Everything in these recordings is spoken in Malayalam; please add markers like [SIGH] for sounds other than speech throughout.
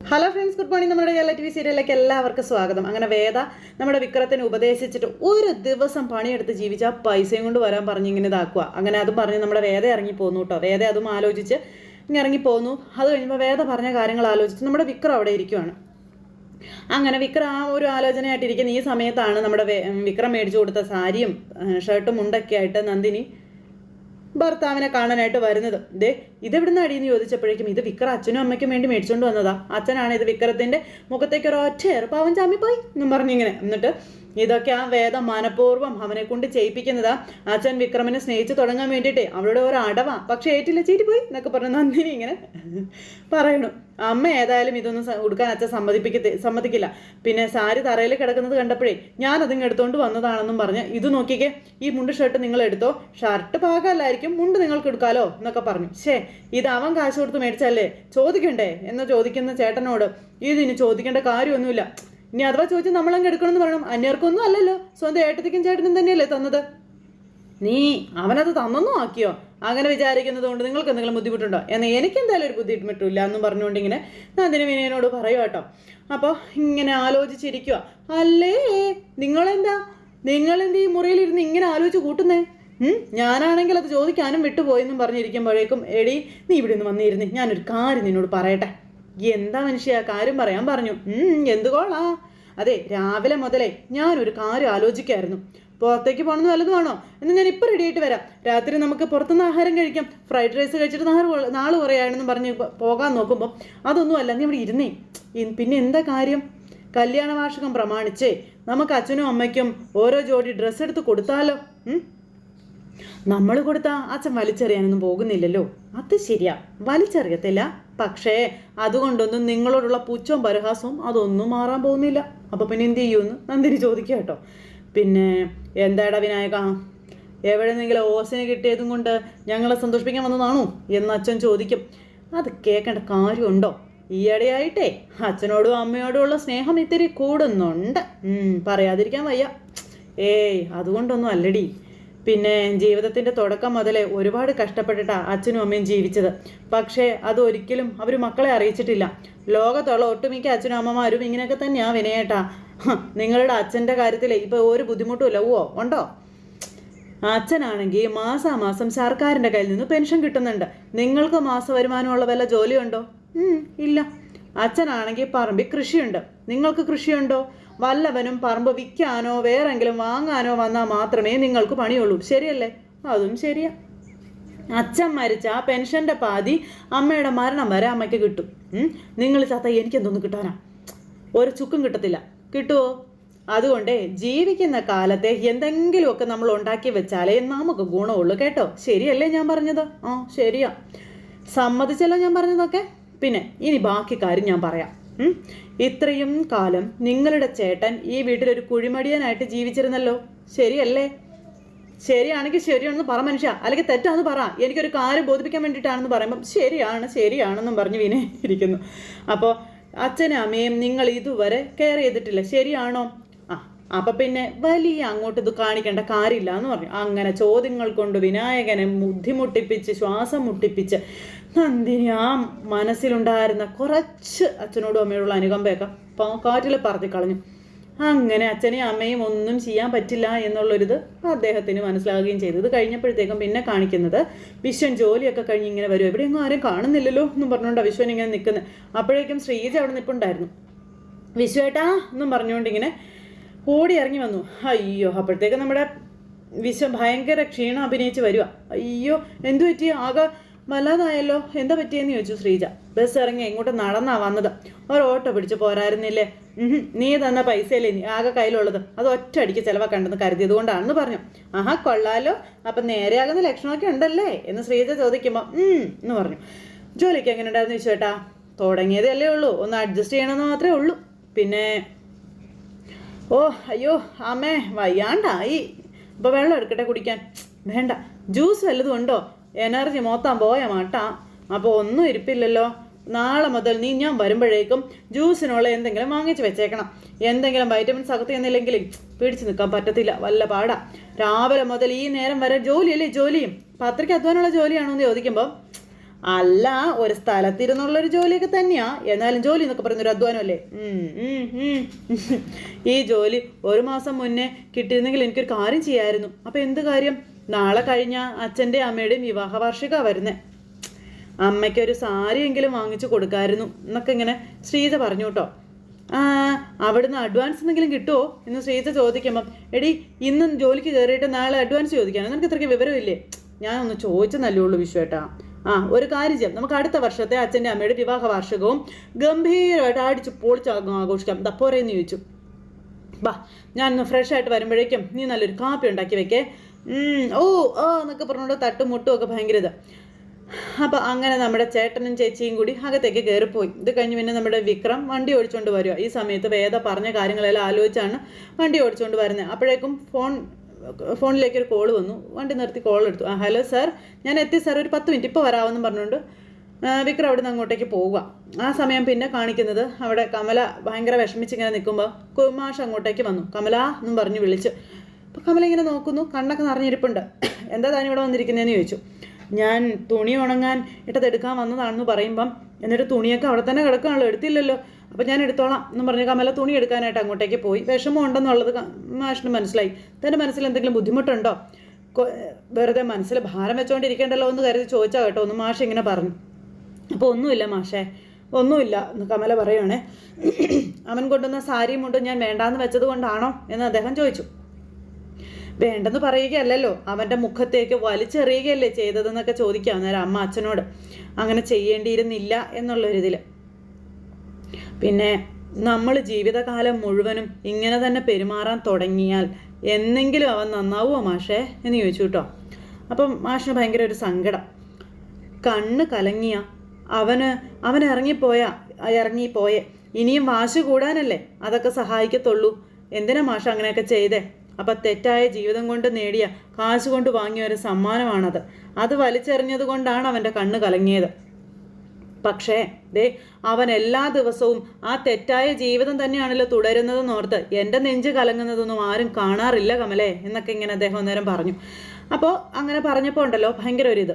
ഹലോ ഫ്രണ്ട്സ് ഗുഡ് മോർണിംഗ് നമ്മുടെ കേരള ടി വി സീരിയലിലേക്ക് എല്ലാവർക്കും സ്വാഗതം. അങ്ങനെ വേദ നമ്മുടെ വിക്രത്തിനെ ഉപദേശിച്ചിട്ട് ഒരു ദിവസം പണിയെടുത്ത് ജീവിച്ച പൈസയും കൊണ്ട് വരാൻ പറഞ്ഞ് ഇങ്ങനെ ഇതാക്കുക അങ്ങനെ അതും പറഞ്ഞ് നമ്മുടെ വേദ ഇറങ്ങി പോന്നു കേട്ടോ. വേദ അതും ആലോചിച്ച് ഇങ്ങനെ ഇറങ്ങി പോന്നു. അത് കഴിയുമ്പോൾ വേദ പറഞ്ഞ കാര്യങ്ങൾ ആലോചിച്ച് നമ്മുടെ വിക്രം അവിടെ ഇരിക്കുവാണ്. അങ്ങനെ വിക്രം ആ ഒരു ആലോചനയായിട്ടിരിക്കുന്ന ഈ സമയത്താണ് നമ്മുടെ വിക്രം മേടിച്ചു കൊടുത്ത സാരിയും ഷർട്ടും മുണ്ടൊക്കെ ആയിട്ട് നന്ദിനി ഭർത്താവിനെ കാണാനായിട്ട് വരുന്നത്. ദേ ഇതെവിടുന്ന് അടിയെന്ന് ചോദിച്ചപ്പോഴേക്കും ഇത് വിക്ര അച്ഛനും അമ്മയ്ക്കും വേണ്ടി മേടിച്ചുകൊണ്ട് വന്നതാ. അച്ഛനാണ് ഇത് വിക്രത്തിന്റെ മുഖത്തേക്ക് ഒരു ഒറ്റ പാവൻ ചാമ്മിപ്പോയി എന്നും പറഞ്ഞിങ്ങനെ എന്നിട്ട് ഇതൊക്കെ ആ വേദം മനഃപൂർവം അവനെ കൊണ്ട് ചെയ്യിപ്പിക്കുന്നത്. അച്ഛൻ വിക്രമനെ സ്നേഹിച്ചു തുടങ്ങാൻ വേണ്ടിയിട്ടേ. അവളുടെ ഒരു അടവാ. പക്ഷെ ഏറ്റില്ല ചീറ്റിപ്പോയി എന്നൊക്കെ പറഞ്ഞു നന്ദിനി ഇങ്ങനെ പറയണു. അമ്മ ഏതായാലും ഇതൊന്നും കൊടുക്കാൻ അച്ഛൻ സമ്മതിപ്പിക്ക സമ്മതിക്കില്ല. പിന്നെ സാരി തറയിൽ കിടക്കുന്നത് കണ്ടപ്പോഴേ ഞാൻ അതിങ്ങ് എടുത്തോണ്ട് വന്നതാണെന്നും പറഞ്ഞ് ഇത് നോക്കിക്കേ ഈ മുണ്ട് ഷർട്ട് നിങ്ങൾ എടുത്തോ? ഷർട്ട് പാകമല്ലായിരിക്കും മുണ്ട് നിങ്ങൾക്ക് എടുക്കാലോ? എന്നൊക്കെ പറഞ്ഞു. ഷേ ഇത് അവൻ കാശ് കൊടുത്ത് മേടിച്ചല്ലേ ചോദിക്കണ്ടേ? എന്ന് ചോദിക്കുന്ന ചേട്ടനോട് ഇതിനി ചോദിക്കേണ്ട കാര്യമൊന്നുമില്ല. ഇനി അഥവാ ചോദിച്ചാൽ നമ്മളങ്ങ് എടുക്കണമെന്ന് പറയണം. അന്യർക്കൊന്നും അല്ലല്ലോ. സ്വന്തം ഏട്ടത്തിക്കും ചേട്ടനും തന്നെയല്ലേ തന്നത്. നീ അവനത് തന്നൊന്നും ആക്കിയോ? അങ്ങനെ വിചാരിക്കുന്നത് കൊണ്ട് നിങ്ങൾക്ക് എന്തെങ്കിലും ബുദ്ധിമുട്ടുണ്ടോ? എന്നാൽ എനിക്ക് എന്തായാലും ഒരു ബുദ്ധിമുട്ടില്ല എന്നും പറഞ്ഞുകൊണ്ട് ഇങ്ങനെ നന്ദിനി വിനയനോട് പറയുക കേട്ടോ. അപ്പോൾ ഇങ്ങനെ ആലോചിച്ചിരിക്കുക അല്ലേ? നിങ്ങളെന്താ? നിങ്ങളെന്ത് ഈ മുറിയിലിരുന്ന് ഇങ്ങനെ ആലോചിച്ച് കൂട്ടുന്നേ? ഞാനാണെങ്കിൽ അത് ചോദിക്കാനും വിട്ടുപോയെന്നും പറഞ്ഞിരിക്കുമ്പോഴേക്കും എടി നീ ഇവിടെ നിന്ന് വന്നിരുന്നേ ഞാനൊരു കാര്യം നിന്നോട് പറയട്ടെ. എന്താ മനുഷ്യ? കാര്യം പറയാൻ പറഞ്ഞു. എന്തുകൊള്ളാ എന്ത് കോളാ? അതെ രാവിലെ മുതലേ ഞാനൊരു കാര്യം ആലോചിക്കായിരുന്നു. പുറത്തേക്ക് പോകണമെന്ന് വല്ലതുമാണോ? എന്ന് ഞാൻ ഇപ്പം റെഡി ആയിട്ട് വരാം. രാത്രി നമുക്ക് പുറത്തുനിന്ന് ആഹാരം കഴിക്കാം. ഫ്രൈഡ് റൈസ് കഴിച്ചിട്ട് നാൾ നാൾ കുറയാണെന്ന് പറഞ്ഞ് പോകാൻ നോക്കുമ്പോൾ അതൊന്നുമല്ല നീ ഇവിടെ ഇരുന്നേ. പിന്നെ എന്താ കാര്യം? കല്യാണ വാർഷികം പ്രമാണിച്ചേ. നമുക്ക് അച്ഛനും അമ്മയ്ക്കും ഓരോ ജോഡി ഡ്രസ്സ് എടുത്ത് കൊടുത്താലോ? നമ്മൾ കൊടുത്ത അച്ഛൻ വലിച്ചെറിയാനൊന്നും പോകുന്നില്ലല്ലോ. അത് ശരിയാ. വലിച്ചെറിയത്തില്ല. പക്ഷേ അതുകൊണ്ടൊന്നും നിങ്ങളോടുള്ള പുച്ഛവും പരിഹാസവും അതൊന്നും മാറാൻ പോകുന്നില്ല. അപ്പൊ പിന്നെ എന്ത് ചെയ്യുമെന്ന് നന്ദിനി ചോദിക്കുക കേട്ടോ. പിന്നെ എന്താടാ വിനായക? എവിടെന്നെങ്കിലും ഓസിന് കിട്ടിയതും കൊണ്ട് ഞങ്ങളെ സന്തോഷിപ്പിക്കാൻ വന്നതാണോ? എന്ന് അച്ഛൻ ചോദിക്കും. അത് കേൾക്കേണ്ട കാര്യമുണ്ടോ? ഈയിടെയായിട്ടേ അച്ഛനോടും അമ്മയോടും ഉള്ള സ്നേഹം ഇത്തിരി കൂടുന്നുണ്ട്. പറയാതിരിക്കാൻ വയ്യ. ഏയ് അതുകൊണ്ടൊന്നും അല്ലടി. പിന്നെ ജീവിതത്തിന്റെ തുടക്കം മുതലേ ഒരുപാട് കഷ്ടപ്പെട്ടിട്ടാണ് അച്ഛനും അമ്മയും ജീവിച്ചത്. പക്ഷേ അത് ഒരിക്കലും അവർ മക്കളെ അറിയിച്ചിട്ടില്ല. ലോകത്തുള്ള ഒട്ടുമിക്ക അച്ഛനും അമ്മമാരും ഇങ്ങനെയൊക്കെ തന്നെയാണ് വിനയേട്ടാ. നിങ്ങളുടെ അച്ഛന്റെ കാര്യത്തിൽ ഇപ്പോൾ ഒരു ബുദ്ധിമുട്ടുമില്ല. ഓ ഉണ്ടോ? അച്ഛനാണെങ്കിൽ മാസാമാസം സർക്കാരിന്റെ കയ്യിൽ നിന്ന് പെൻഷൻ കിട്ടുന്നുണ്ട്. നിങ്ങൾക്ക് മാസ വരുമാനമുള്ള വല്ല ജോലിയുണ്ടോ? ഇല്ല. അച്ഛനാണെങ്കിൽ പറമ്പിൽ കൃഷിയുണ്ട്. നിങ്ങൾക്ക് കൃഷിയുണ്ടോ? വല്ലവനും പറമ്പ് വിൽക്കാനോ വേറെങ്കിലും വാങ്ങാനോ വന്നാൽ മാത്രമേ നിങ്ങൾക്ക് പണിയുള്ളൂ. ശരിയല്ലേ? അതും ശരിയാ. അച്ഛൻ മരിച്ച ആ പെൻഷന്റെ പാതി അമ്മയുടെ മരണം വരെ അമ്മയ്ക്ക് കിട്ടും. നിങ്ങൾ ചത്ത എനിക്കെന്തൊന്നും കിട്ടാനാ? ഒരു ചുക്കും കിട്ടത്തില്ല. കിട്ടുമോ അതുകൊണ്ട് ജീവിക്കുന്ന കാലത്തെ എന്തെങ്കിലുമൊക്കെ നമ്മൾ ഉണ്ടാക്കി വെച്ചാലേ നമുക്ക് ഗുണമുള്ളൂ കേട്ടോ. ശരിയല്ലേ ഞാൻ പറഞ്ഞത്? ആ ശരിയാ. സമ്മതിച്ചല്ലോ ഞാൻ പറഞ്ഞതൊക്കെ? പിന്നെ ഇനി ബാക്കി കാര്യം ഞാൻ പറയാം? ഇത്രയും കാലം നിങ്ങളുടെ ചേട്ടൻ ഈ വീട്ടിലൊരു കുഴിമടിയനായിട്ട് ജീവിച്ചിരുന്നല്ലോ. ശരിയല്ലേ? ശരിയാണെങ്കിൽ ശരിയാണെന്ന് പറ മനുഷ്യ. അല്ലെങ്കിൽ തെറ്റാന്ന് പറ. എനിക്കൊരു കാര്യം ബോധിപ്പിക്കാൻ വേണ്ടിയിട്ടാണെന്ന് പറയുമ്പം ശരിയാണ് ശരിയാണെന്നും പറഞ്ഞ് വിനെ ഇരിക്കുന്നു അപ്പോൾ അച്ഛനും അമ്മയും നിങ്ങൾ ഇതുവരെ കെയർ ചെയ്തിട്ടില്ല. ശരിയാണോ? ആ അപ്പം പിന്നെ വലിയ അങ്ങോട്ട് ഇത് കാണിക്കേണ്ട കാര്യമില്ല എന്ന് പറഞ്ഞു. അങ്ങനെ ചോദ്യങ്ങൾ കൊണ്ട് വിനായകനെ ബുദ്ധിമുട്ടിപ്പിച്ച് ശ്വാസം മുട്ടിപ്പിച്ച് നന്ദിനി ആ മനസ്സിലുണ്ടായിരുന്ന കുറച്ച് അച്ഛനോടും അമ്മയോടുള്ള അനുകമ്പയൊക്കെ കാറ്റിൽ പറത്തി കളഞ്ഞു. അങ്ങനെ അച്ഛനെയും അമ്മയും ഒന്നും ചെയ്യാൻ പറ്റില്ല എന്നുള്ളൊരിത് അദ്ദേഹത്തിന് മനസ്സിലാകുകയും ചെയ്തു. ഇത് കഴിഞ്ഞപ്പോഴത്തേക്കും പിന്നെ കാണിക്കുന്നത് വിശ്വൻ ജോലിയൊക്കെ കഴിഞ്ഞ് ഇങ്ങനെ വരും എവിടെയെങ്കിലും ആരും കാണുന്നില്ലല്ലോ എന്നും പറഞ്ഞുകൊണ്ട് വിശ്വൻ ഇങ്ങനെ നിൽക്കുന്നത് അപ്പോഴേക്കും ശ്രീജ അവിടെ നിൽപ്പുണ്ടായിരുന്നു വിശ്വേട്ടാ എന്നും പറഞ്ഞുകൊണ്ട് ഇങ്ങനെ ഓടി ഇറങ്ങി വന്നു. അയ്യോ അപ്പോഴത്തേക്കും നമ്മുടെ വിശ്വം ഭയങ്കര ക്ഷീണം അഭിനയിച്ച് വരിക അയ്യോ എന്തു പറ്റി? ആകെ വല്ലാതായല്ലോ എന്താ പറ്റിയെന്ന് ചോദിച്ചു ശ്രീജ. ബസ് ഇറങ്ങി ഇങ്ങോട്ട് നടന്നാ വന്നത്? ഒരു ഓട്ടോ പിടിച്ച് പോരായിരുന്നില്ലേ? നീ തന്ന പൈസയല്ലേ നീ ആകെ കയ്യിലുള്ളത്? അത് ഒറ്റ അടിക്ക് ചിലവാക്കണ്ടെന്ന് കരുതിയത് കൊണ്ടാണെന്ന് പറഞ്ഞു. ആഹാ കൊള്ളാലോ. അപ്പം നേരെയാകുന്ന ലക്ഷണമൊക്കെ ഉണ്ടല്ലേ? എന്ന് ശ്രീജ ചോദിക്കുമ്പോൾ എന്ന് പറഞ്ഞു. ജോലിക്ക് എങ്ങനെ ഉണ്ടായിരുന്നു ചോദിച്ചേട്ടാ തുടങ്ങിയതേ അല്ലേ ഉള്ളൂ. ഒന്ന് അഡ്ജസ്റ്റ് ചെയ്യണമെന്ന് മാത്രമേ ഉള്ളൂ. പിന്നെ ഓ അയ്യോ അമ്മേ വയ്യാണ്ടായി. അപ്പോൾ വെള്ളം എടുക്കട്ടെ കുടിക്കാൻ. വേണ്ട. ജ്യൂസ് വല്ലതും ഉണ്ടോ? എനർജി മൊത്തം പോയ മാട്ടാ. അപ്പോൾ ഒന്നും ഇരിപ്പില്ലല്ലോ. നാളെ മുതൽ നീ ഞാൻ വരുമ്പോഴേക്കും ജ്യൂസിനുള്ള എന്തെങ്കിലും വാങ്ങിച്ചു വെച്ചേക്കണം. എന്തെങ്കിലും വൈറ്റമിൻസ് അകത്ത് എന്നില്ലെങ്കിൽ പിടിച്ചു നിൽക്കാൻ പറ്റത്തില്ല. വല്ല പാടാ. രാവിലെ മുതൽ ഈ നേരം വരെ ജോലിയല്ലേ ജോലിയും പത്രിക അധ്വാനുള്ള ജോലിയാണോ എന്ന് ചോദിക്കുമ്പോൾ അല്ല ഒരു സ്ഥലത്തിരുന്നുള്ളൊരു ജോലിയൊക്കെ തന്നെയാ. എന്നാലും ജോലി എന്നൊക്കെ പറയുന്നൊരു അധ്വാനമല്ലേ. ഈ ജോലി ഒരു മാസം മുന്നേ കിട്ടിയിരുന്നെങ്കിൽ എനിക്കൊരു കാര്യം ചെയ്യായിരുന്നു. അപ്പം എന്ത് കാര്യം? നാളെ കഴിഞ്ഞ അച്ഛന്റെ അമ്മയുടെയും വിവാഹ വാർഷിക വരുന്നത് അമ്മയ്ക്ക് ഒരു സാരിയെങ്കിലും വാങ്ങിച്ചു കൊടുക്കായിരുന്നു എന്നൊക്കെ ഇങ്ങനെ ശ്രീജ പറഞ്ഞു കേട്ടോ. അവിടുന്ന് അഡ്വാൻസ് എന്തെങ്കിലും കിട്ടുമോ എന്ന് ശ്രീജ ചോദിക്കുമ്പം എടി ഇന്നും ജോലിക്ക് കയറിയിട്ട് നാളെ അഡ്വാൻസ് ചോദിക്കാനോ? നിനക്ക് ഇത്രയ്ക്ക് വിവരമില്ലേ? ഒന്ന് ചോദിച്ചെന്നല്ലേ ഉള്ളൂ വിശ്വേട്ടാ. ആ ഒരു കാര്യം ചെയ്യാം നമുക്ക് അടുത്ത വർഷത്തെ അച്ഛന്റെ അമ്മയുടെ വിവാഹ വാർഷികവും ഗംഭീരമായിട്ട് അടിച്ച് പൊളിച്ച് ആഘോഷിക്കാം. ദപ്പോരെന്ന് ചോദിച്ചു. ബാ ഞാൻ ഒന്ന് ഫ്രഷ് ആയിട്ട് വരുമ്പോഴേക്കും നീ നല്ലൊരു കാപ്പി ഉണ്ടാക്കി വെക്കേ. ഓ ഓ എന്നൊക്കെ പറഞ്ഞുകൊണ്ട് തട്ടും മുട്ടും ഒക്കെ ഭയങ്കര ഇതാണ് അപ്പോൾ അങ്ങനെ നമ്മുടെ ചേട്ടനും ചേച്ചിയും കൂടി അകത്തേക്ക് കയറിപ്പോയി ഇത് കഴിഞ്ഞ് പിന്നെ നമ്മുടെ വിക്രം വണ്ടി ഓടിച്ചുകൊണ്ട് വരിക. ഈ സമയത്ത് വേദ പറഞ്ഞ കാര്യങ്ങളെല്ലാം ആലോചിച്ചാണ് വണ്ടി ഓടിച്ചുകൊണ്ട് വരുന്നത് അപ്പോഴേക്കും ഫോൺ ഫോണിലേക്ക് ഒരു കോൾ വന്നു. വണ്ടി നിർത്തി കോൾ എടുത്തു. ആ ഹലോ സാർ ഞാൻ എത്തി സാർ ഒരു പത്ത് മിനിറ്റ് ഇപ്പോൾ വരാമെന്നും പറഞ്ഞുകൊണ്ട് വിക്രം അവിടെ നിന്ന് അങ്ങോട്ടേക്ക് പോവുക. ആ സമയം പിന്നെ കാണിക്കുന്നത് അവിടെ കമല ഭയങ്കര വിഷമിച്ചിങ്ങനെ നിൽക്കുമ്പോൾ കുമാഷ് അങ്ങോട്ടേക്ക് വന്നു. കമല എന്നും പറഞ്ഞ് വിളിച്ചു. കമല ഇങ്ങനെ നോക്കുന്നു. കണ്ണൊക്കെ നിറഞ്ഞിരിപ്പുണ്ട്. എന്താ താൻ ഇവിടെ വന്നിരിക്കുന്നതെന്ന് ചോദിച്ചു. ഞാൻ തുണി ഉണങ്ങാൻ ഇട്ടതെടുക്കാൻ വന്നതാണെന്ന് പറയുമ്പം എന്നിട്ട് തുണിയൊക്കെ അവിടെ തന്നെ കിടക്കുകയാണല്ലോ എടുത്തില്ലല്ലോ. അപ്പം ഞാൻ എടുത്തോളാം എന്ന് പറഞ്ഞ് കമല തുണി എടുക്കാനായിട്ട് അങ്ങോട്ടേക്ക് പോയി. വിഷമം ഉണ്ടെന്നുള്ളത് മാഷിന് മനസ്സിലായി. തന്റെ മനസ്സിൽ എന്തെങ്കിലും ബുദ്ധിമുട്ടുണ്ടോ? വെറുതെ മനസ്സിൽ ഭാരം വെച്ചുകൊണ്ടിരിക്കേണ്ടല്ലോ എന്ന് കരുതി ചോദിച്ചാൽ കേട്ടോ ഒന്ന് മാഷ് ഇങ്ങനെ പറഞ്ഞു. അപ്പോൾ ഒന്നുമില്ല മാഷേ ഒന്നുമില്ല എന്ന് കമല പറയുവാണേ. [CLEARS THROAT] അവൻ കൊണ്ടുവന്ന സാരിയും മുണ്ടും ഞാൻ വേണ്ടാന്ന് വെച്ചത് കൊണ്ടാണോ എന്ന് അദ്ദേഹം ചോദിച്ചു. വേണ്ടെന്ന് പറയുകയല്ലല്ലോ. അവന്റെ മുഖത്തേക്ക് വലിച്ചെറിയുകയല്ലേ ചെയ്തതെന്നൊക്കെ ചോദിക്കാം നേരം അമ്മ അച്ഛനോട്. അങ്ങനെ ചെയ്യേണ്ടിയിരുന്നില്ല എന്നുള്ളൊരിതിൽ. പിന്നെ നമ്മൾ ജീവിതകാലം മുഴുവനും ഇങ്ങനെ തന്നെ പെരുമാറാൻ തുടങ്ങിയാൽ എന്നെങ്കിലും അവൻ നന്നാവുമോ മാഷേ എന്ന് ചോദിച്ചു കേട്ടോ. അപ്പം മാഷിന് ഭയങ്കര ഒരു സങ്കടം. കണ്ണ് കലങ്ങിയ അവന് അവൻ ഇറങ്ങിപ്പോയ ഇറങ്ങിപ്പോയെ. ഇനിയും വാശി കൂടാനല്ലേ അതൊക്കെ സഹായിക്കത്തുള്ളൂ. എന്തിനാ മാഷ അങ്ങനെയൊക്കെ ചെയ്തേ? അപ്പം തെറ്റായ ജീവിതം കൊണ്ട് നേടിയ കാശ് കൊണ്ട് വാങ്ങിയ ഒരു സമ്മാനമാണത്. അത് വലിച്ചെറിഞ്ഞത് കൊണ്ടാണ് അവന്റെ കണ്ണ് കലങ്ങിയത്. പക്ഷേ ദേ അവൻ എല്ലാ ദിവസവും ആ തെറ്റായ ജീവിതം തന്നെയാണല്ലോ തുടരുന്നതെന്ന് ഓർത്ത് എന്റെ നെഞ്ച് കലങ്ങുന്നതൊന്നും ആരും കാണാറില്ല കമലേ എന്നൊക്കെ ഇങ്ങനെ അദ്ദേഹം നേരം പറഞ്ഞു. അപ്പോൾ അങ്ങനെ പറഞ്ഞപ്പോൾ ഉണ്ടല്ലോ ഭയങ്കര ഒരു ഇത്.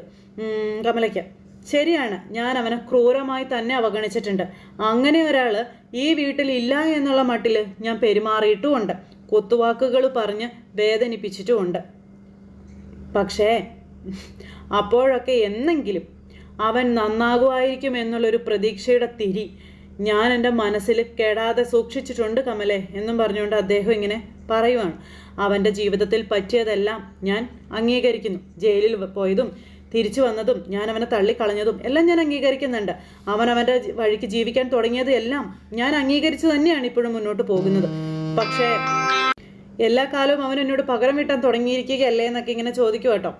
കമലയ്ക്ക് ശരിയാണ് ഞാൻ അവനെ ക്രൂരമായി തന്നെ അവഗണിച്ചിട്ടുണ്ട്. അങ്ങനെ ഒരാൾ ഈ വീട്ടിൽ ഇല്ല എന്നുള്ള മട്ടിൽ ഞാൻ പെരുമാറിയിട്ടുമുണ്ട്. കുത്തുവാക്കുകൾ പറഞ്ഞ് വേദനിപ്പിച്ചിട്ടുമുണ്ട്. പക്ഷേ അപ്പോഴൊക്കെ എന്നെങ്കിലും അവൻ നന്നാകുമായിരിക്കും എന്നുള്ളൊരു പ്രതീക്ഷയുടെ തിരി ഞാൻ എന്റെ മനസ്സിൽ കെടാതെ സൂക്ഷിച്ചിട്ടുണ്ട് കമലേ എന്നും പറഞ്ഞുകൊണ്ട് അദ്ദേഹം ഇങ്ങനെ പറയുവാണ്. അവന്റെ ജീവിതത്തിൽ പറ്റിയതെല്ലാം ഞാൻ അംഗീകരിക്കുന്നു. ജയിലിൽ പോയതും തിരിച്ചു വന്നതും ഞാൻ അവനെ തള്ളിക്കളഞ്ഞതും എല്ലാം ഞാൻ അംഗീകരിക്കുന്നുണ്ട്. അവൻ അവന്റെ വഴിക്ക് ജീവിക്കാൻ തുടങ്ങിയത് എല്ലാം ഞാൻ അംഗീകരിച്ചു തന്നെയാണ് ഇപ്പോഴും മുന്നോട്ട് പോകുന്നത്. പക്ഷേ എല്ലാ കാലവും അവൻ എന്നോട് പകരം വീട്ടാൻ തുടങ്ങിയിരിക്കുകയല്ലേ എന്നൊക്കെ ഇങ്ങനെ ചോദിക്കും കേട്ടോ.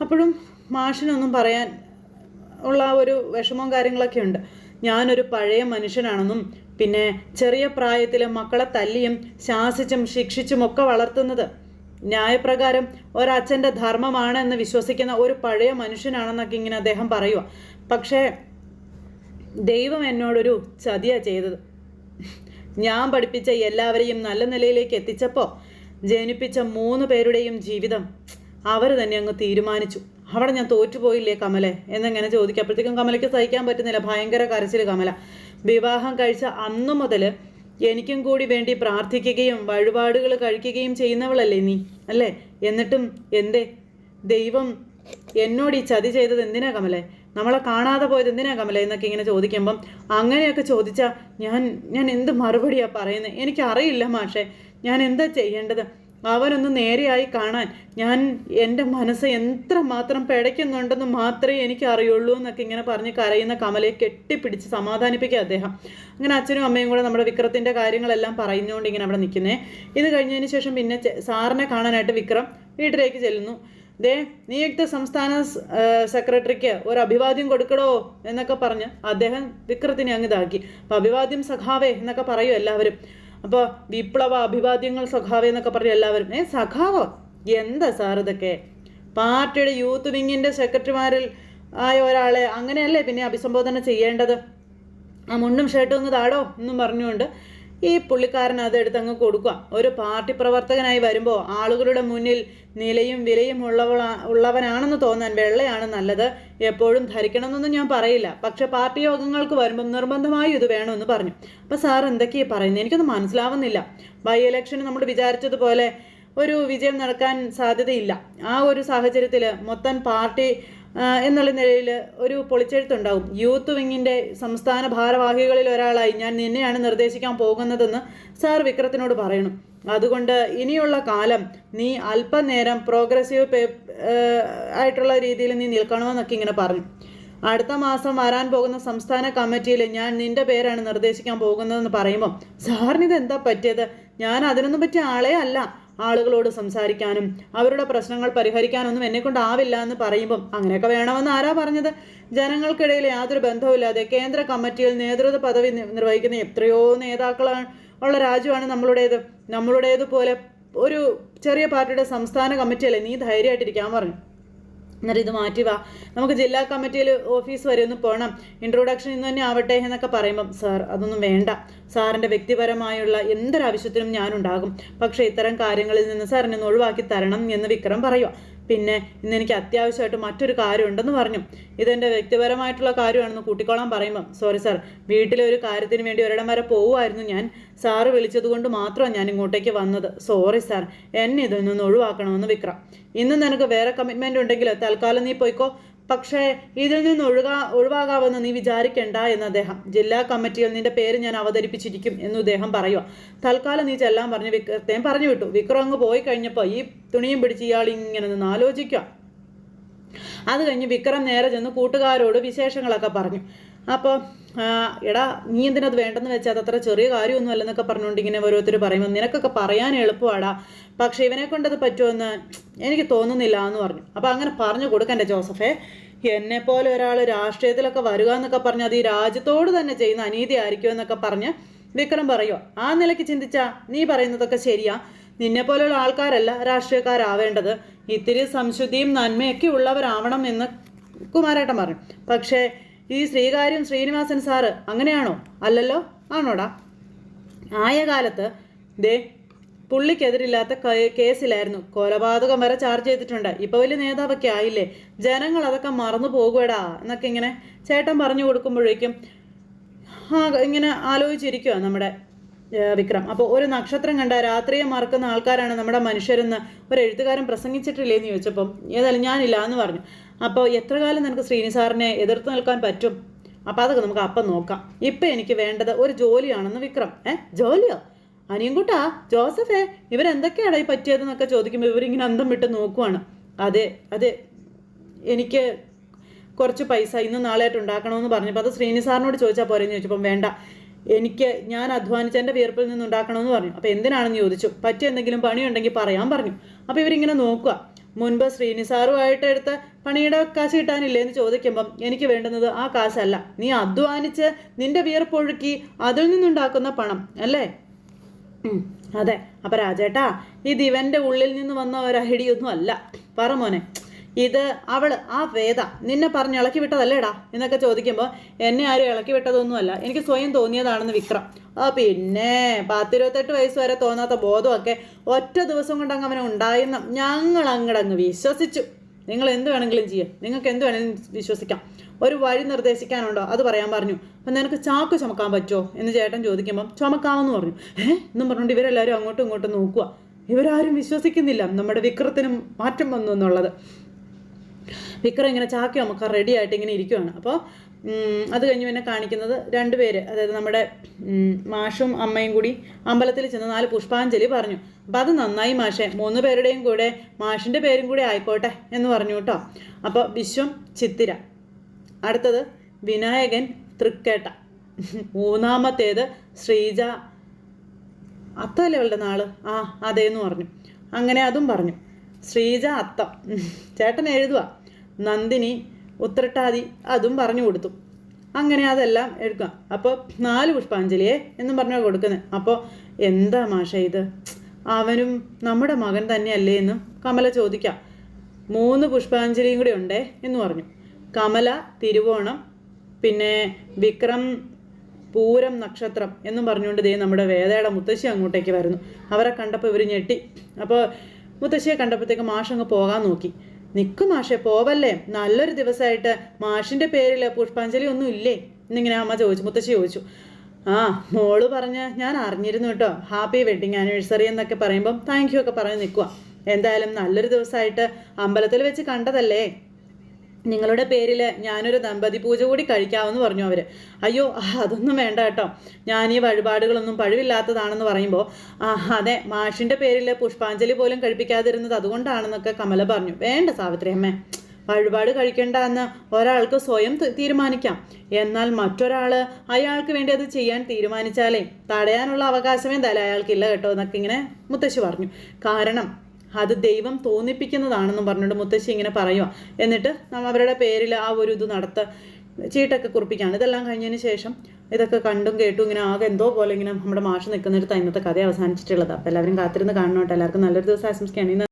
അപ്പോഴും മാഷിനൊന്നും പറയാൻ ഉള്ള ഒരു വിഷമവും കാര്യങ്ങളൊക്കെ ഉണ്ട്. ഞാനൊരു പഴയ മനുഷ്യനാണെന്നും പിന്നെ ചെറിയ പ്രായത്തിൽ മക്കളെ തല്ലിയും ശാസിച്ചും ശിക്ഷിച്ചും ഒക്കെ വളർത്തുന്നത് ന്യായപ്രകാരം ഒരച്ഛന്റെ ധർമ്മമാണ് എന്ന് വിശ്വസിക്കുന്ന ഒരു പഴയ മനുഷ്യനാണെന്നൊക്കെ ഇങ്ങനെ അദ്ദേഹം പറയുക പക്ഷേ ദൈവം എന്നോടൊരു ചതിയാണ് ചെയ്തത്. ഞാൻ പഠിപ്പിച്ച എല്ലാവരെയും നല്ല നിലയിലേക്ക് എത്തിച്ചപ്പോൾ ജനിപ്പിച്ച മൂന്ന് പേരുടെയും ജീവിതം അവർ തന്നെ അങ്ങ് തീരുമാനിച്ചു. അവിടെ ഞാൻ തോറ്റുപോയില്ലേ കമലെ? എന്നിങ്ങനെ ചോദിക്കപ്പോഴത്തേക്കും കമലയ്ക്ക് സഹിക്കാൻ പറ്റുന്നില്ല. ഭയങ്കര കരച്ചിൽ കമല. വിവാഹം കഴിച്ച അന്നു മുതൽ എനിക്കും കൂടി വേണ്ടി പ്രാർത്ഥിക്കുകയും വഴിപാടുകൾ കഴിക്കുകയും ചെയ്യുന്നവളല്ലേ നീ അല്ലേ? എന്നിട്ടും എന്തേ? ദൈവം എന്നോട് ഈ ചതി ചെയ്തത് എന്തിനാ കമലേ? നമ്മളെ കാണാതെ പോയത് എന്തിനാ കമലേ എന്നൊക്കെ ഇങ്ങനെ ചോദിക്കുമ്പം അങ്ങനെയൊക്കെ ചോദിച്ചാൽ ഞാൻ ഞാൻ എന്ത് മറുപടിയാണ് പറയുന്നത് എനിക്കറിയില്ല മാഷേ. ഞാൻ എന്താ ചെയ്യേണ്ടത്? അവനൊന്ന് നേരെയായി കാണാൻ. ഞാൻ എന്റെ മനസ്സ് എത്രമാത്രം പിടയ്ക്കുന്നുണ്ടെന്ന് മാത്രമേ എനിക്ക് അറിയുള്ളൂ എന്നൊക്കെ ഇങ്ങനെ പറഞ്ഞ് കരയുന്ന കമലയെ കെട്ടിപ്പിടിച്ച് സമാധാനിപ്പിക്കുക അദ്ദേഹം. അങ്ങനെ അച്ഛനും അമ്മയും കൂടെ നമ്മുടെ വിക്രത്തിന്റെ കാര്യങ്ങളെല്ലാം പറയുന്നുകൊണ്ട് ഇങ്ങനെ അവിടെ നിൽക്കുന്നേ. ഇത് കഴിഞ്ഞതിന് ശേഷം പിന്നെ സാറിനെ കാണാനായിട്ട് വിക്രം വീട്ടിലേക്ക് ചെല്ലുന്നു. ദേ നിയുക്ത സംസ്ഥാന സെക്രട്ടറിക്ക് ഒരു അഭിവാദ്യം കൊടുക്കടോ എന്നൊക്കെ പറഞ്ഞ് അദ്ദേഹം വിക്രത്തിനെ അങ്ങ് ഇതാക്കി. അഭിവാദ്യം സഖാവേ എന്നൊക്കെ പറയും എല്ലാവരും. അപ്പോൾ വിപ്ലവ അഭിവാദ്യങ്ങൾ സ്വഭാവം എന്നൊക്കെ പറഞ്ഞു എല്ലാവരും ഏ സഖാവോ? എന്താ സാർ ഇതൊക്കെ? പാർട്ടിയുടെ യൂത്ത് വിങ്ങിന്റെ സെക്രട്ടറിമാരിൽ ആയ ഒരാളെ അങ്ങനെയല്ലേ പിന്നെ അഭിസംബോധന ചെയ്യേണ്ടത്? ആ മുണ്ടും ഷർട്ടും ഒന്ന് താടോ? എന്നും പറഞ്ഞുകൊണ്ട് ഈ പുള്ളിക്കാരൻ അതെടുത്ത് അങ്ങ് കൊടുക്കുക. ഒരു പാർട്ടി പ്രവർത്തകനായി വരുമ്പോൾ ആളുകളുടെ മുന്നിൽ നിലയും വിലയും ഉള്ളവള ഉള്ളവനാണെന്ന് തോന്നാൻ വെള്ളയാണ് നല്ലത്. എപ്പോഴും ധരിക്കണമെന്നൊന്നും ഞാൻ പറയില്ല. പക്ഷെ പാർട്ടി യോഗങ്ങൾക്ക് വരുമ്പം നിർബന്ധമായി ഇത് വേണമെന്ന് പറഞ്ഞു. അപ്പം സാർ എന്തൊക്കെയാണ് പറയുന്നത്? എനിക്കൊന്നും മനസ്സിലാവുന്നില്ല. ബൈ ഇലക്ഷന് നമ്മൾ വിചാരിച്ചതുപോലെ ഒരു വിജയം നടക്കാൻ സാധ്യതയില്ല. ആ ഒരു സാഹചര്യത്തിൽ മൊത്തം പാർട്ടി എന്നുള്ള നിലയിൽ ഒരു പൊളിച്ചെഴുത്തുണ്ടാവും യൂത്ത് വിങ്ങിന്റെ സംസ്ഥാന ഭാരവാഹികളിൽ ഒരാളായി ഞാൻ നിന്നെയാണ് നിർദ്ദേശിക്കാൻ പോകുന്നതെന്ന് സാർ വിക്രത്തിനോട് പറയണം. അതുകൊണ്ട് ഇനിയുള്ള കാലം നീ അല്പനേരം പ്രോഗ്രസീവ് പേ ആയിട്ടുള്ള രീതിയിൽ നീ നിൽക്കണമെന്നൊക്കെ ഇങ്ങനെ പറഞ്ഞു. അടുത്ത മാസം വരാൻ പോകുന്ന സംസ്ഥാന കമ്മിറ്റിയിൽ ഞാൻ നിന്റെ പേരാണ് നിർദ്ദേശിക്കാൻ പോകുന്നതെന്ന് പറയുമ്പോൾ സാറിന് ഇത് എന്താ പറ്റിയത്? ഞാൻ അതിനൊന്നും പറ്റിയ ആളേ അല്ല. ആളുകളോട് സംസാരിക്കാനും അവരുടെ പ്രശ്നങ്ങൾ പരിഹരിക്കാനൊന്നും എന്നെ കൊണ്ടാവില്ല എന്ന് പറയുമ്പം അങ്ങനെയൊക്കെ വേണമെന്ന് ആരാ പറഞ്ഞത്? ജനങ്ങൾക്കിടയിൽ യാതൊരു ബന്ധവുമില്ലാതെ കേന്ദ്ര കമ്മിറ്റിയിൽ നേതൃത്വ പദവി നിർവഹിക്കുന്ന എത്രയോ നേതാക്കളാണ് ഉള്ള രാജ്യമാണ് നമ്മളുടേത്. നമ്മളുടേതുപോലെ ഒരു ചെറിയ പാർട്ടിയുടെ സംസ്ഥാന കമ്മിറ്റിയല്ലേ? നീ ധൈര്യമായിട്ടിരിക്കാൻ പറഞ്ഞു. എന്നിട്ട് ഇത് മാറ്റി വാ. നമുക്ക് ജില്ലാ കമ്മിറ്റിയിൽ ഓഫീസ് വരെ ഒന്ന് പോകണം ഇൻട്രൊഡക്ഷൻ ഇന്ന് തന്നെ ആവട്ടെ എന്നൊക്കെ പറയുമ്പം സാർ അതൊന്നും വേണ്ട. സാറിന്റെ വ്യക്തിപരമായുള്ള എന്തൊരാവശ്യത്തിനും ഞാനുണ്ടാകും. പക്ഷേ ഇത്തരം കാര്യങ്ങളിൽ നിന്ന് സാറിനെ ഒഴിവാക്കി തരണം എന്ന് വിക്രം പറയുക പിന്നെ ഇന്ന് എനിക്ക് അത്യാവശ്യമായിട്ട് മറ്റൊരു കാര്യമുണ്ടെന്ന് പറഞ്ഞു. ഇതെന്റെ വ്യക്തിപരമായിട്ടുള്ള കാര്യമാണെന്ന് കൂട്ടിക്കോളാൻ പറയുമ്പം സോറി സാർ വീട്ടിലെ ഒരു കാര്യത്തിന് വേണ്ടി ഒരിടം വരെ പോവുമായിരുന്നു ഞാൻ. സാറ് വിളിച്ചതുകൊണ്ട് മാത്രമാണ് ഞാൻ ഇങ്ങോട്ടേക്ക് വന്നത്. സോറി സാർ എന്നെ ഇതിൽ നിന്ന് ഒഴിവാക്കണമെന്ന് വിക്രം. ഇന്ന് നിനക്ക് വേറെ കമ്മിറ്റ്മെന്റ് ഉണ്ടെങ്കിൽ തൽക്കാലം നീ പോയിക്കോ. പക്ഷേ ഇതിൽ നിന്ന് ഒഴുകാ ഒഴിവാകാമെന്ന് നീ വിചാരിക്കണ്ട എന്ന് അദ്ദേഹം. ജില്ലാ കമ്മിറ്റിയിൽ നിന്റെ പേര് ഞാൻ അവതരിപ്പിച്ചിരിക്കും എന്ന് അദ്ദേഹം പറയുക തൽക്കാലം നീ ചെല്ലാൻ പറഞ്ഞു വിക്രത്തെയും പറഞ്ഞു വിട്ടു. വിക്രം അങ്ങ് പോയി കഴിഞ്ഞപ്പോൾ ഈ തുണിയും പിടിച്ച് ഇയാൾ ഇങ്ങനെ നിന്ന് ആലോചിക്കുക അത് കഴിഞ്ഞ് വിക്രം നേരെ ചെന്ന് കൂട്ടുകാരോട് വിശേഷങ്ങളൊക്കെ പറഞ്ഞു. അപ്പോൾ എടാ നീ എന്തിനത് വേണ്ടെന്ന് വെച്ചാൽ അത് അത്ര ചെറിയ കാര്യമൊന്നും അല്ലെന്നൊക്കെ പറഞ്ഞുകൊണ്ട് ഇങ്ങനെ ഓരോരുത്തർ പറയുമ്പോൾ നിനക്കൊക്കെ പറയാൻ എളുപ്പമാടാ പക്ഷേ ഇവനെ കൊണ്ടത് പറ്റുമെന്ന് എനിക്ക് തോന്നുന്നില്ല എന്ന് പറഞ്ഞു. അപ്പോൾ അങ്ങനെ പറഞ്ഞു കൊടുക്കണ്ടേ ജോസഫേ. എന്നെ പോലെ ഒരാൾ രാഷ്ട്രീയത്തിലൊക്കെ വരിക എന്നൊക്കെ പറഞ്ഞ് അത് ഈ രാജ്യത്തോട് തന്നെ ചെയ്യുന്ന അനീതി ആയിരിക്കും എന്നൊക്കെ പറഞ്ഞ് വിക്രം പറയുമോ ആ നിലയ്ക്ക് ചിന്തിച്ചാ നീ പറയുന്നതൊക്കെ ശരിയാ. നിന്നെ പോലെയുള്ള ആൾക്കാരല്ല രാഷ്ട്രീയക്കാരാവേണ്ടത്. ഇത്തിരി സംശുദ്ധിയും നന്മയൊക്കെ ഉള്ളവരാവണം എന്ന് കുമാരേട്ടൻ പറഞ്ഞു. പക്ഷേ ഈ ശ്രീകാര്യം ശ്രീനിവാസൻ സാറ് അങ്ങനെയാണോ? അല്ലല്ലോ? ആണോടാ? ആയ കാലത്ത് ദേ പുള്ളിക്കെതിരില്ലാത്ത കേസിലായിരുന്നു. കൊലപാതകം വരെ ചാർജ് ചെയ്തിട്ടുണ്ട്. ഇപ്പൊ വലിയ നേതാവൊക്കെ ആയില്ലേ? ജനങ്ങൾ അതൊക്കെ മറന്നു പോകുകടാ എന്നൊക്കെ ഇങ്ങനെ ചേട്ടൻ പറഞ്ഞു കൊടുക്കുമ്പോഴേക്കും ആ ഇങ്ങനെ ആലോചിച്ചിരിക്കുക നമ്മുടെ വിക്രം. അപ്പോൾ ഒരു നക്ഷത്രം കണ്ട രാത്രിയെ മറക്കുന്ന ആൾക്കാരാണ് നമ്മുടെ മനുഷ്യരെന്ന് ഒരു എഴുത്തുകാരൻ പ്രസംഗിച്ചിട്ടില്ലേ എന്ന് ചോദിച്ചപ്പം ഏതായാലും ഞാനില്ല എന്ന് പറഞ്ഞു. അപ്പോൾ എത്ര കാലം നിനക്ക് ശ്രീനി സാറിനെ എതിർത്ത് നിൽക്കാൻ പറ്റും? അപ്പോൾ അതൊക്കെ നമുക്ക് അപ്പം നോക്കാം. ഇപ്പം എനിക്ക് വേണ്ടത് ഒരു ജോലിയാണെന്ന് വിക്രം. ഏ ജോലിയോ? അനിയൻകുട്ടാ ജോസഫേ ഇവരെന്തൊക്കെയാണ് ഈ പറ്റിയതെന്നൊക്കെ ചോദിക്കുമ്പോൾ ഇവരിങ്ങനെ അന്തം വിട്ട് നോക്കുവാണ്. അതെ അതെ എനിക്ക് കുറച്ച് പൈസ ഇന്ന് നാളെയായിട്ട് ഉണ്ടാക്കണമെന്ന് പറഞ്ഞപ്പോൾ അത് ശ്രീനി സാറിനോട് ചോദിച്ചാൽ പോരെന്ന് ചോദിച്ചപ്പം വേണ്ട. എനിക്ക് ഞാൻ അധ്വാനിച്ച എന്റെ വിയർപ്പിൽ നിന്ന് ഉണ്ടാക്കണമെന്ന് പറഞ്ഞു. അപ്പോൾ എന്തിനാണെന്ന് ചോദിച്ചു. പറ്റിയ എന്തെങ്കിലും പണിയുണ്ടെങ്കിൽ പറയാൻ പറഞ്ഞു. അപ്പോൾ ഇവരിങ്ങനെ നോക്കുക മുൻപ് ശ്രീനിസാറുമായിട്ട് എടുത്ത പണിയുടെ കാശ് കിട്ടാനില്ലേ എന്ന് ചോദിക്കുമ്പം എനിക്ക് വേണ്ടുന്നത് ആ കാശല്ല. നീ അധ്വാനിച്ച് നിന്റെ വിയർപ്പൊഴുക്കി അതിൽ നിന്നുണ്ടാക്കുന്ന പണം അല്ലേ? അതെ. അപ്പൊ രാജേട്ടാ ഇത് ഇവന്റെ ഉള്ളിൽ നിന്ന് വന്ന ഒരു ഐഡിയൊന്നും അല്ല. പറ മോനെ. ഇത് അവൾ ആ വേദ നിന്നെ പറഞ്ഞ് ഇളക്കി വിട്ടതല്ലേടാ? എന്നൊക്കെ ചോദിക്കുമ്പോൾ എന്നെ ആരും ഇളക്കി വിട്ടതൊന്നുമല്ല. എനിക്ക് സ്വയം തോന്നിയതാണെന്ന് വിക്രം. ആ പിന്നെ പത്തിരുപത്തെട്ട് വയസ്സ് വരെ തോന്നാത്ത ബോധമൊക്കെ ഒറ്റ ദിവസം കൊണ്ട് അങ്ങ് അവനെ ഉണ്ടായിരുന്ന ഞങ്ങൾ അങ്ങടങ്ങ് വിശ്വസിച്ചു. നിങ്ങൾ എന്ത് വേണമെങ്കിലും ചെയ്യുക നിങ്ങൾക്ക് എന്ത് വേണമെങ്കിലും വിശ്വസിക്കാം. ഒരു വഴി നിർദ്ദേശിക്കാനുണ്ടോ? അത് പറയാൻ പറഞ്ഞു. അപ്പം നിനക്ക് ചാക്ക് ചുമക്കാൻ പറ്റുമോ എന്ന് ചേട്ടൻ ചോദിക്കുമ്പം ചുമക്കാമെന്ന് പറഞ്ഞു. ഏഹ് എന്നും പറഞ്ഞുകൊണ്ട് ഇവരെല്ലാവരും അങ്ങോട്ടും ഇങ്ങോട്ടും നോക്കുക ഇവരാരും വിശ്വസിക്കുന്നില്ല. നമ്മുടെ വിക്രത്തിനും മാറ്റം വന്നു എന്നുള്ളത്. വിക്രം ഇങ്ങനെ ചാക്കി നമുക്ക് റെഡി ആയിട്ട് ഇങ്ങനെ ഇരിക്കുവാണ്. അപ്പോൾ അത് കഴിഞ്ഞ് പിന്നെ കാണിക്കുന്നത് രണ്ടുപേര് അതായത് നമ്മുടെ മാഷും അമ്മയും കൂടി അമ്പലത്തിൽ ചെന്ന് നാല് പുഷ്പാഞ്ജലി പറഞ്ഞു. അപ്പോൾ അത് നന്നായി മാഷെ. മൂന്ന് പേരുടെയും കൂടെ മാഷിന്റെ പേരും കൂടെ ആയിക്കോട്ടെ എന്ന് പറഞ്ഞു കേട്ടോ. അപ്പോൾ വിശ്വം ചിത്തിര. അടുത്തത് വിനായകൻ തൃക്കേട്ട. മൂന്നാമത്തേത് ശ്രീജ. അത്തല്ലേ അവളുടെ നാൾ? ആ അതേന്ന് പറഞ്ഞു. അങ്ങനെ അതും പറഞ്ഞു. ശ്രീജ അത്തം. ചേട്ടൻ എഴുതുക നന്ദിനി ഉത്രട്ടാതി അതും പറഞ്ഞു കൊടുത്തു. അങ്ങനെ അതെല്ലാം എടുക്കാം അപ്പോൾ നാല് പുഷ്പാഞ്ജലിയെ എന്നും പറഞ്ഞാൽ കൊടുക്കുന്നത് അപ്പോൾ എന്താ മാഷ ഇത്? അവനും നമ്മുടെ മകൻ തന്നെയല്ലേ എന്ന് കമല ചോദിക്കാം. മൂന്ന് പുഷ്പാഞ്ജലിയും കൂടി ഉണ്ടേ എന്ന് പറഞ്ഞു. കമല തിരുവോണം പിന്നെ വിക്രം പൂരം നക്ഷത്രം എന്നും പറഞ്ഞുകൊണ്ട് ദേ നമ്മുടെ വേദയുടെ മുത്തശ്ശി അങ്ങോട്ടേക്ക് വരുന്നു. അവരെ കണ്ടപ്പോൾ ഇവർ ഞെട്ടി. അപ്പോൾ മുത്തശ്ശിയെ കണ്ടപ്പോഴത്തേക്ക് മാഷ് അങ്ങ് പോകാൻ നോക്കി. നിൽക്കും മാഷെ പോവല്ലേ? നല്ലൊരു ദിവസമായിട്ട് മാഷിന്റെ പേരിൽ പുഷ്പാഞ്ജലി ഒന്നും ഇല്ലേ? എന്നിങ്ങനെ അമ്മ ചോദിച്ചു മുത്തശ്ശി ചോദിച്ചു. ആ മോൾ പറഞ്ഞ് ഞാൻ അറിഞ്ഞിരുന്നു കേട്ടോ. ഹാപ്പി വെഡിങ് ആനിവേഴ്സറി എന്നൊക്കെ പറയുമ്പം താങ്ക് യു ഒക്കെ പറഞ്ഞ് നിൽക്കുക എന്തായാലും നല്ലൊരു ദിവസമായിട്ട് അമ്പലത്തിൽ വെച്ച് കണ്ടതല്ലേ? നിങ്ങളുടെ പേരിൽ ഞാനൊരു ദമ്പതി പൂജ കൂടി കഴിക്കാമെന്ന് പറഞ്ഞു അവർ അയ്യോ അതൊന്നും വേണ്ട കേട്ടോ. ഞാൻ ഈ വഴിപാടുകളൊന്നും പഴുവില്ലാത്തതാണെന്ന് പറയുമ്പോൾ അതെ മാഷിന്റെ പേരിൽ പുഷ്പാഞ്ജലി പോലും കഴിപ്പിക്കാതിരുന്നത് അതുകൊണ്ടാണെന്നൊക്കെ കമല പറഞ്ഞു. വേണ്ട സാവിത്രി അമ്മേ വഴിപാട് കഴിക്കേണ്ട എന്ന് ഒരാൾക്ക് സ്വയം തീരുമാനിക്കാം. എന്നാൽ മറ്റൊരാൾ അയാൾക്ക് വേണ്ടി അത് ചെയ്യാൻ തീരുമാനിച്ചാലേ തടയാനുള്ള അവകാശമേ എന്തായാലും അയാൾക്കില്ല കേട്ടോ എന്നൊക്കെ ഇങ്ങനെ മുത്തശ്ശി പറഞ്ഞു. കാരണം അത് ദൈവം തോന്നിപ്പിക്കുന്നതാണെന്നും പറഞ്ഞിട്ട് മുത്തശ്ശി ഇങ്ങനെ പറയുക എന്നിട്ട് അവരുടെ പേരിൽ ആ ഒരു ഇത് നടത്ത ചീട്ടൊക്കെ കുറിപ്പിക്കുകയാണ്. ഇതെല്ലാം കഴിഞ്ഞതിന് ശേഷം ഇതൊക്കെ കണ്ടും കേട്ടും ഇങ്ങനെ ആകെ എന്തോ പോലെ ഇങ്ങനെ നമ്മുടെ മാഷ് നിൽക്കുന്നിടത്ത് ഇന്നത്തെ കഥ അവസാനിച്ചിട്ടുള്ളത്. അപ്പോൾ എല്ലാവരും കാത്തിരുന്ന് കാണണം കേട്ടോ എല്ലാവർക്കും നല്ലൊരു ദിവസം ആശംസിക്കുകയാണ്.